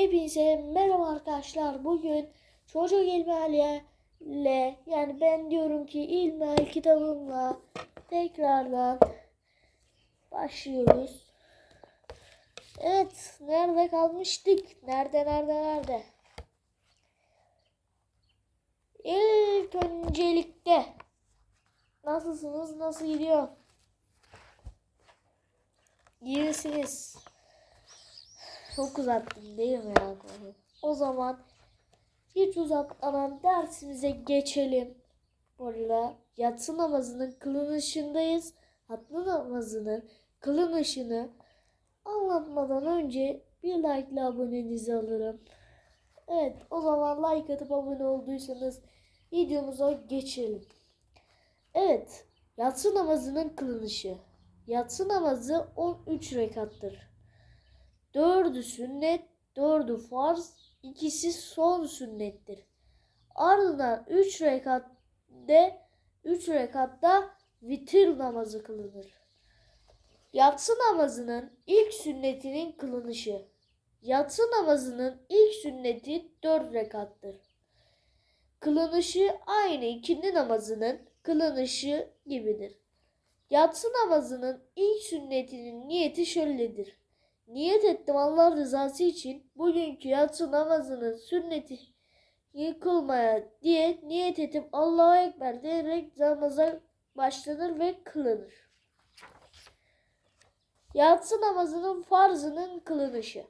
Hepinize merhaba arkadaşlar. Bugün çocuk ilmihalle yani ben diyorum ki ilmihal kitabımla tekrardan başlıyoruz. Evet, nerede kalmıştık? Nerede, nerede, nerede? İlk öncelikle nasılsınız? Nasıl gidiyor? İyi misiniz? Çok uzattım değil mi ya? O zaman hiç uzatmadan dersimize geçelim. Burada yatsı namazının kılınışındayız. Hatlı namazının kılınışını anlatmadan önce bir like ile abonenizi alırım. Evet o zaman like atıp abone olduysanız videomuza geçelim. Evet yatsı namazının kılınışı. Yatsı namazı 13 rekattır. Dördü sünnet, dördü farz, ikisi son sünnettir. Ardından üç rekatte, üç rekatta vitir namazı kılınır. Yatsı namazının ilk sünnetinin kılınışı. Yatsı namazının ilk sünneti dört rekattır. Kılınışı aynı ikindi namazının kılınışı gibidir. Yatsı namazının ilk sünnetinin niyeti şöyledir. Niyet ettim Allah rızası için bugünkü yatsı namazının sünneti yıkılmaya diye niyet edip Allahu Ekber diyerek namaza başlanır ve kılınır. Yatsı namazının farzının kılınışı.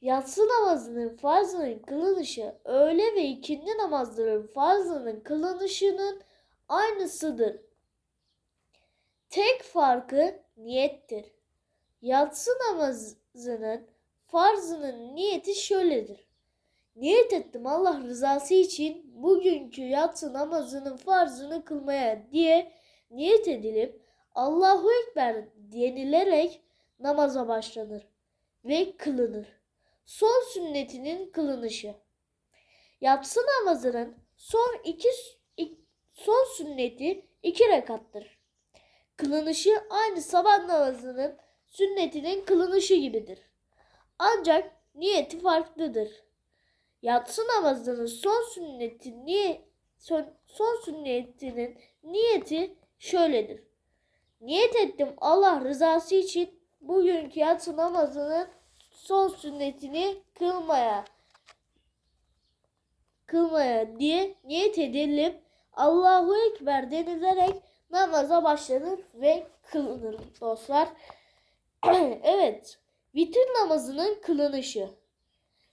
Yatsı namazının farzının kılınışı öğle ve ikindi namazların farzının kılınışının aynısıdır. Tek farkı niyettir. Yatsı namazının farzının niyeti şöyledir. Niyet ettim Allah rızası için bugünkü yatsı namazının farzını kılmaya diye niyet edilip Allahu Ekber denilerek namaza başlanır ve kılınır. Son sünnetinin kılınışı. Yatsı namazının son iki son sünneti iki rekattır. Kılınışı aynı sabah namazının sünnetinin kılınışı gibidir. Ancak niyeti farklıdır. Yatsı namazının son sünneti niye son, son sünnetinin niyeti şöyledir. Niyet ettim Allah rızası için bugünkü yatsı namazının son sünnetini kılmaya kılmaya diye niyet edilip Allahu Ekber denilerek namaza başlanır ve kılınır dostlar. evet. Vitir namazının kılınışı.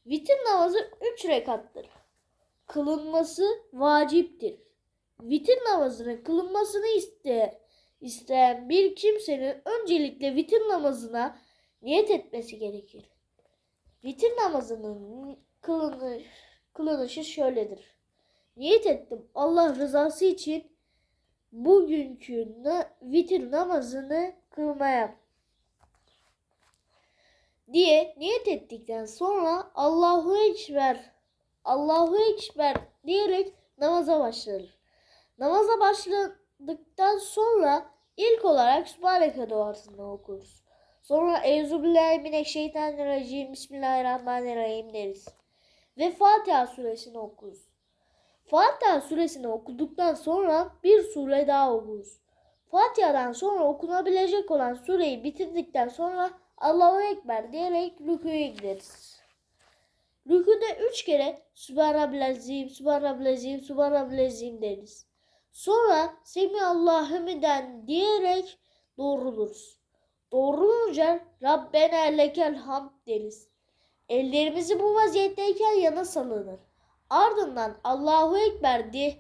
Vitir namazı 3 rekattır. Kılınması vaciptir. Vitir namazının kılınmasını iste, isteyen bir kimsenin öncelikle vitir namazına niyet etmesi gerekir. Vitir namazının kılınış, kılınışı şöyledir. Niyet ettim Allah rızası için bugünkü na, vitir namazını kılmaya diye niyet ettikten sonra Allahu Ekber, Allahu Ekber diyerek namaza başlarır. Namaza başladıktan sonra ilk olarak Sübhaneke duasını okuruz. Sonra Euzubillahimineşşeytanirracim Bismillahirrahmanirrahim deriz. Ve Fatiha suresini okuruz. Fatiha suresini okuduktan sonra bir sure daha okuruz. Fatiha'dan sonra okunabilecek olan sureyi bitirdikten sonra Allahu Ekber diyerek rüküye gideriz. Rüküde üç kere Sübhanablazim, Sübhanablazim, Sübhanablazim deriz. Sonra Semi Allahümden diyerek doğruluruz. Doğrulunca Rabbena lekel hamd deriz. Ellerimizi bu vaziyetteyken yana salınır. Ardından Allahu Ekber di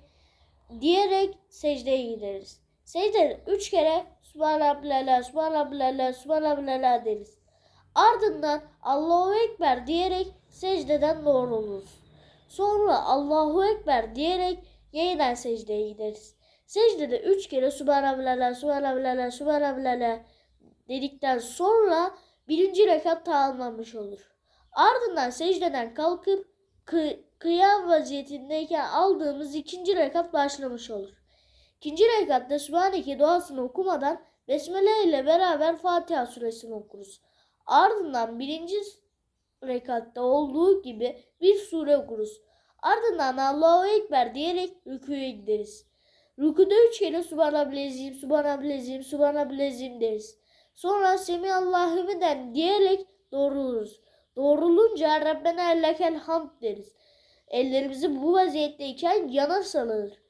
diyerek secdeye gideriz. Secdede üç kere Subhanallah, Subhanallah, Subhanallah deriz. Ardından Allahu Ekber diyerek secdeden doğruluruz. Sonra Allahu Ekber diyerek yeniden secdeye gideriz. Secdede üç kere Subhanallah, Subhanallah, Subhanallah dedikten sonra birinci rekat tamamlanmış olur. Ardından secdeden kalkıp kı kıyam vaziyetindeyken aldığımız ikinci rekat başlamış olur. İkinci rekatta Sübhaneke duasını okumadan Besmele ile beraber Fatiha suresini okuruz. Ardından birinci rekatta olduğu gibi bir sure okuruz. Ardından Allahu Ekber diyerek rüküye gideriz. Rükuda üç kere Subhanablezim, Subhanablezim, Subhanablezim deriz. Sonra Semihallahümeden diyerek doğruluruz. Doğrulunca Rabbena lekel hamd deriz. Ellerimizi bu vaziyetteyken yana salınır.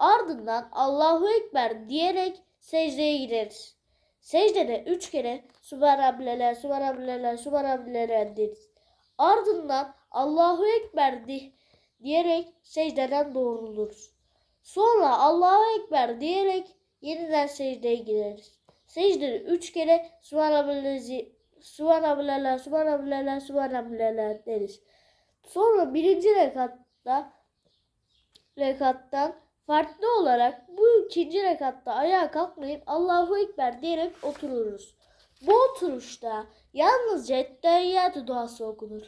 Ardından Allahu Ekber diyerek secdeye gideriz. Secdede üç kere Subhanallahi, Subhanallahi, Subhanallahi deriz. Ardından Allahu Ekber di- diyerek secdeden doğruluruz. Sonra Allahu Ekber diyerek yeniden secdeye gideriz. Secdede üç kere Subhanallahi, Subhanallahi, Subhanallahi, Subhanallahi deriz. Sonra birinci rekatta rekattan farklı olarak bu ikinci rekatta ayağa kalkmayıp Allahu Ekber diyerek otururuz. Bu oturuşta yalnızca Ettehiyyatı duası okunur.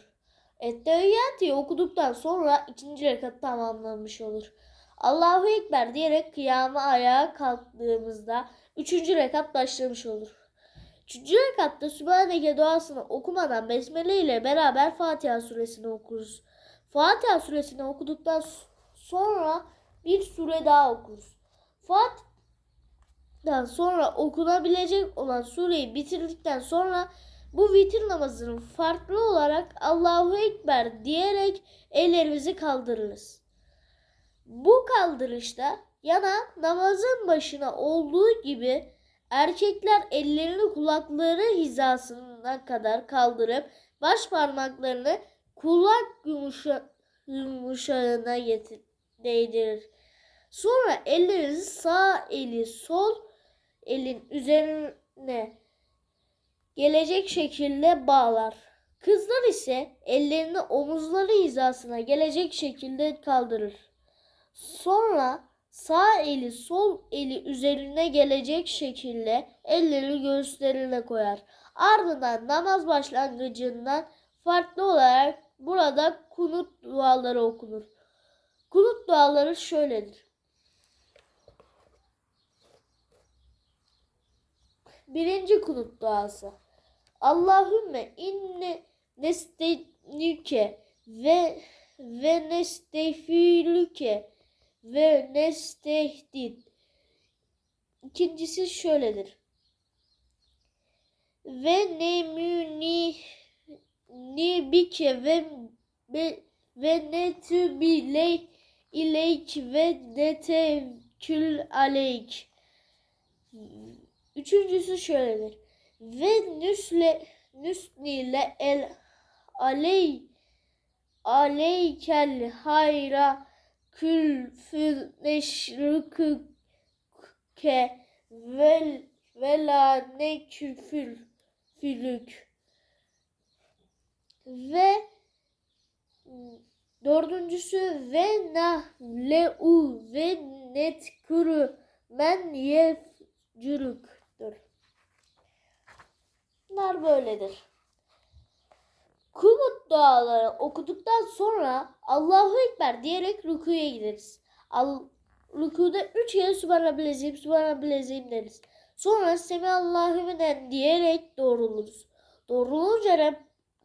Ettehiyyatı okuduktan sonra ikinci rekat tamamlanmış olur. Allahu Ekber diyerek kıyama ayağa kalktığımızda üçüncü rekat başlamış olur. Üçüncü rekatta Sübhaneke duasını okumadan Besmele ile beraber Fatiha suresini okuruz. Fatiha suresini okuduktan sonra bir sure daha okuruz. Fatiha'dan sonra okunabilecek olan sureyi bitirdikten sonra bu vitir namazının farklı olarak Allahu Ekber diyerek ellerimizi kaldırırız. Bu kaldırışta yana namazın başına olduğu gibi erkekler ellerini kulakları hizasına kadar kaldırıp baş parmaklarını kulak yumuşa, yumuşağına getir, değdirir. Sonra ellerinizi sağ eli sol elin üzerine gelecek şekilde bağlar. Kızlar ise ellerini omuzları hizasına gelecek şekilde kaldırır. Sonra sağ eli sol eli üzerine gelecek şekilde elleri göğüslerine koyar. Ardından namaz başlangıcından farklı olarak burada kunut duaları okunur. Kunut duaları şöyledir. Birinci kunut duası. Allahümme inne nesteyke ve ve nesteyfilüke ve nestehdid. İkincisi şöyledir. Ve nemüni ni bike ve ve, ve netübile ileyk ve netevkül aleyk. Üçüncüsü şöyledir. Ve nüsle nüsnile el aley aleykel hayra külfü neşrüküke vel vela ne küfül fülük ve dördüncüsü ve nahleu ve netkuru men yefcürüktür. Bunlar böyledir. Kunut duaları okuduktan sonra Allahu Ekber diyerek rüküye gideriz. Al, rükuda üç kere Subhanablezim, Subhanablezim deriz. Sonra Semihallahümden diyerek doğruluruz. Doğrulunca Rab,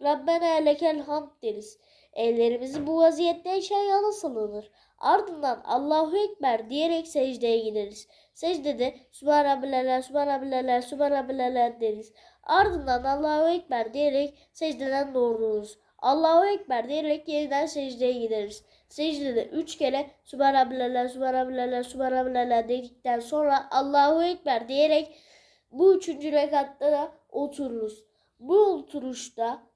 Rabbena lekel hamd deriz. Ellerimizi bu vaziyetteyken yana salınır. Ardından Allahu Ekber diyerek secdeye gideriz. Secdede Subhanallahi, Subhanallahi, Subhanallahi deriz. Ardından Allahu Ekber diyerek secdeden doğruluruz. Allahu Ekber diyerek yeniden secdeye gideriz. Secdede üç kere Subhanallahi, Subhanallahi, Subhanallahi dedikten sonra Allahu Ekber diyerek bu üçüncü rekatta da otururuz. Bu oturuşta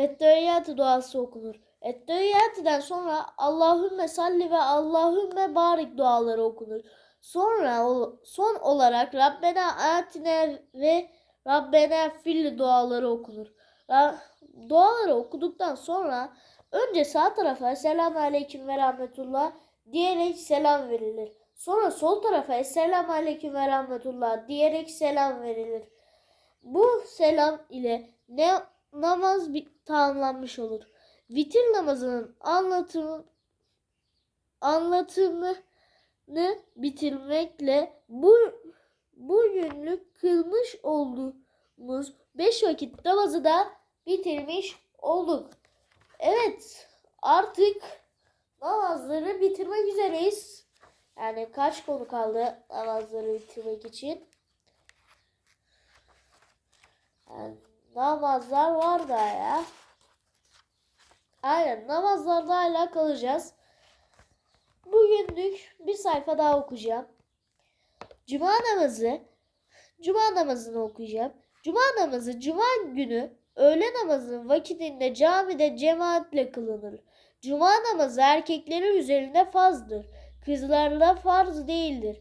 Ettehiyyatı duası okunur. Ettehiyyatı'dan sonra Allahümme salli ve Allahümme barik duaları okunur. Sonra son olarak Rabbena atine ve Rabbena fil duaları okunur. Duaları okuduktan sonra önce sağ tarafa Selamun Aleyküm ve Rahmetullah diyerek selam verilir. Sonra sol tarafa Esselamu Aleyküm ve Rahmetullah diyerek selam verilir. Bu selam ile ne namaz tamamlanmış olur. Vitir namazının anlatımı anlatımını bitirmekle bu bu günlük kılmış olduğumuz beş vakit namazı da bitirmiş olduk. Evet artık namazları bitirmek üzereyiz. Yani kaç konu kaldı namazları bitirmek için? Yani namazlar var da ya. Aynen namazlarla hala kalacağız. Bugünlük bir sayfa daha okuyacağım. Cuma namazı. Cuma namazını okuyacağım. Cuma namazı Cuma günü öğle namazının vakitinde camide cemaatle kılınır. Cuma namazı erkeklerin üzerinde farzdır. Kızlarla farz değildir.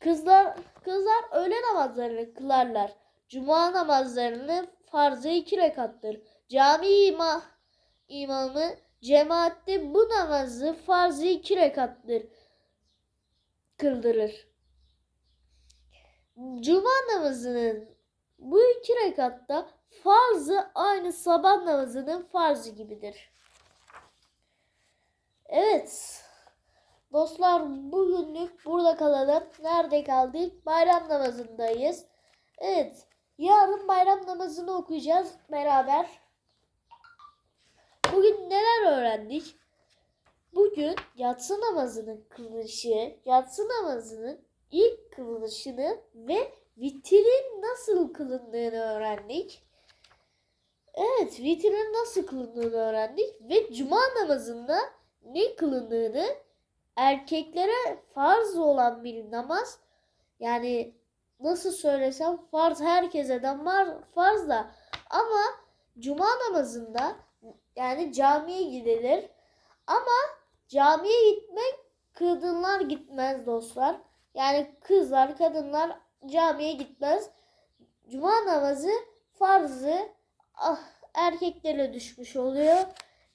Kızlar kızlar öğle namazlarını kılarlar. Cuma namazlarının farzı iki rekattır. Cami ima, imamı cemaatte bu namazı farzı iki rekattır. Kıldırır. Cuma namazının bu iki rekatta farzı aynı sabah namazının farzı gibidir. Evet. Dostlar bugünlük burada kalalım. Nerede kaldık? Bayram namazındayız. Evet. Yarın bayram namazını okuyacağız beraber. Bugün neler öğrendik? Bugün yatsı namazının kılınışı, yatsı namazının ilk kılınışını ve vitrin nasıl kılındığını öğrendik. Evet, vitrin nasıl kılındığını öğrendik ve cuma namazında ne kılındığını erkeklere farz olan bir namaz yani nasıl söylesem farz herkese de var farz da ama cuma namazında yani camiye gidilir ama camiye gitmek kadınlar gitmez dostlar. Yani kızlar, kadınlar camiye gitmez. Cuma namazı farzı ah, erkeklere düşmüş oluyor.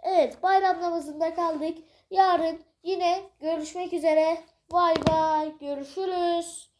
Evet bayram namazında kaldık. Yarın yine görüşmek üzere. Vay vay görüşürüz.